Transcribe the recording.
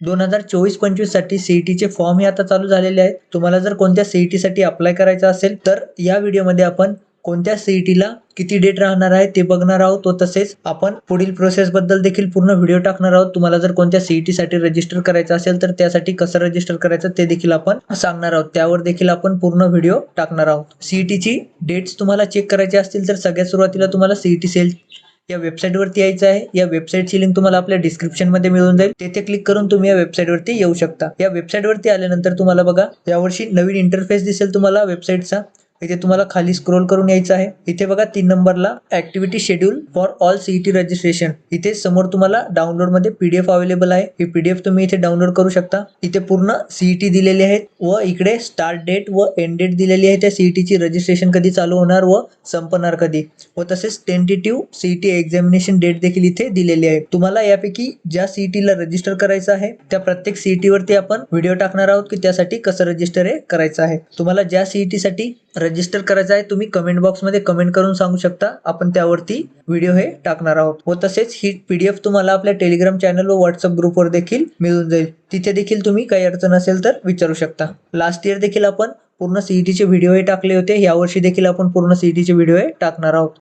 दोन हजार चोवीस पंचवीससाठी सीईटीचे फॉर्म हे आता चालू झालेले आहेत. तुम्हाला जर कोणत्या सीईटी साठी अप्लाय करायचं असेल तर या व्हिडिओमध्ये आपण कोणत्या सीईटीला किती डेट राहणार आहे ते बघणार आहोत. व तसेच आपण पुढील प्रोसेस बद्दल देखील पूर्ण व्हिडिओ टाकणार आहोत. तुम्हाला जर कोणत्या सीईटी साठी रजिस्टर करायचं असेल तर त्यासाठी कसं रजिस्टर करायचं ते देखील आपण सांगणार आहोत. त्यावर देखील आपण पूर्ण व्हिडिओ टाकणार आहोत. सीईटीची डेट्स तुम्हाला चेक करायची असतील तर सगळ्यात सुरुवातीला तुम्हाला सीईटी सेल या वेबसाईटवरती यायचं आहे. या वेबसाईटची लिंक तुम्हाला आपल्या डिस्क्रिप्शनमध्ये मिळून जाईल. तेथे क्लिक करून तुम्ही या वेबसाईटवरती येऊ शकता. या वेबसाईटवरती आल्यानंतर तुम्हाला बघा यावर्षी नवीन इंटरफेस दिसेल तुम्हाला वेबसाईटचा इथे तुम्हाला खाली स्क्रोल करून यायचं आहे. इथे बघा तीन नंबरला activity schedule for all CET registration इथे समोर तुम्हाला डाउनलोडमध्ये पीडीएफ अवेलेबल आहे. ही पीडीएफ तुम्ही इथे डाउनलोड करू शकता. इथे पूर्ण सीईटी दिलेली आहेत व इकडे स्टार्ट डेट व एंड डेट दिलेली आहे. त्या सीईटीची रजिस्ट्रेशन कधी चालू होणार व संपणार कधी. व तसेच टेंटेटिव्ह सीईटी एक्झामिनेशन डेट देखील इथे दिलेली आहे. तुम्हाला यापैकी ज्या सीईटीला रजिस्टर करायचं आहे त्या प्रत्येक सीईटी वरती आपण व्हिडिओ टाकणार आहोत की त्यासाठी कसं रजिस्टर हे करायचं आहे. तुम्हाला ज्या सीईटी साठी रजिस्टर करायचं आहे तुम्ही कमेंट बॉक्समध्ये कमेंट करून सांगू शकता. आपण त्यावरती व्हिडिओ हे टाकणार आहोत. व तसेच ही पीडीएफ तुम्हाला आपल्या टेलिग्राम चॅनल व व्हॉट्सअप ग्रुपवर देखील मिळून जाईल. तिथे देखील तुम्ही काही अडचण असेल तर विचारू शकता. लास्ट इयर देखील आपण पूर्ण सीईटीचे व्हिडिओ हे टाकले होते. यावर्षी देखील आपण पूर्ण सीईटीचे व्हिडिओ हे टाकणार आहोत.